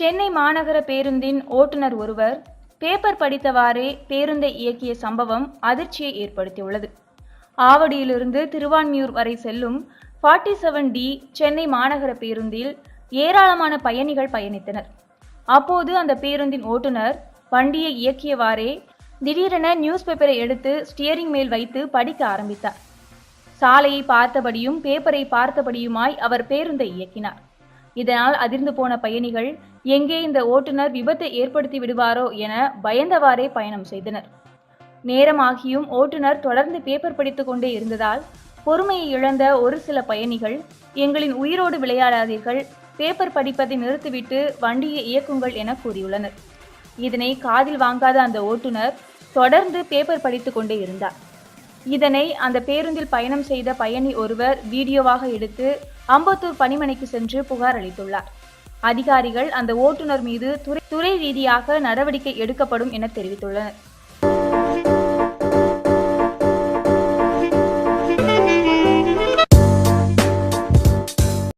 சென்னை மாநகர பேருந்தின் ஓட்டுநர் ஒருவர் பேப்பர் படித்தவாறே பேருந்தை இயக்கிய சம்பவம் அதிர்ச்சியை ஏற்படுத்தியுள்ளது. ஆவடியிலிருந்து திருவான்மியூர் வரை செல்லும் ஃபார்ட்டி செவன் டி சென்னை மாநகர பேருந்தில் ஏராளமான பயணிகள் பயணித்தனர். அப்போது அந்த பேருந்தின் ஓட்டுநர் வண்டியை இயக்கியவாறே திடீரென நியூஸ் பேப்பரை எடுத்து ஸ்டியரிங் மேல் வைத்து படிக்க ஆரம்பித்தார். சாலையை பார்த்தபடியும் பேப்பரை பார்த்தபடியுமாய் அவர் பேருந்தை இயக்கினார். இதனால் அதிர்ந்து போன பயணிகள் எங்கே இந்த ஓட்டுநர் விபத்தை ஏற்படுத்தி விடுவாரோ என பயந்தவாறே பயணம் செய்தனர். நேரமாகியும் ஓட்டுநர் தொடர்ந்து பேப்பர் படித்து கொண்டே இருந்ததால் பொறுமையை இழந்த ஒரு சில பயணிகள் எங்களின் உயிரோடு விளையாடாதீர்கள் பேப்பர் படிப்பதை நிறுத்திவிட்டு வண்டியை இயக்குங்கள் என கூறியுள்ளனர். இதனை காதில் வாங்காத அந்த ஓட்டுநர் தொடர்ந்து பேப்பர் படித்து கொண்டே இருந்தார். இதனை அந்த பேருந்தில் பயணம் செய்த பயணி ஒருவர் வீடியோவாக எடுத்து அம்பத்தூர் பணிமனைக்கு சென்று புகார் அளித்துள்ளார். அதிகாரிகள் அந்த ஓட்டுநர் மீது துறை துறை ரீதியாக நடவடிக்கை எடுக்கப்படும் என தெரிவித்துள்ளனர்.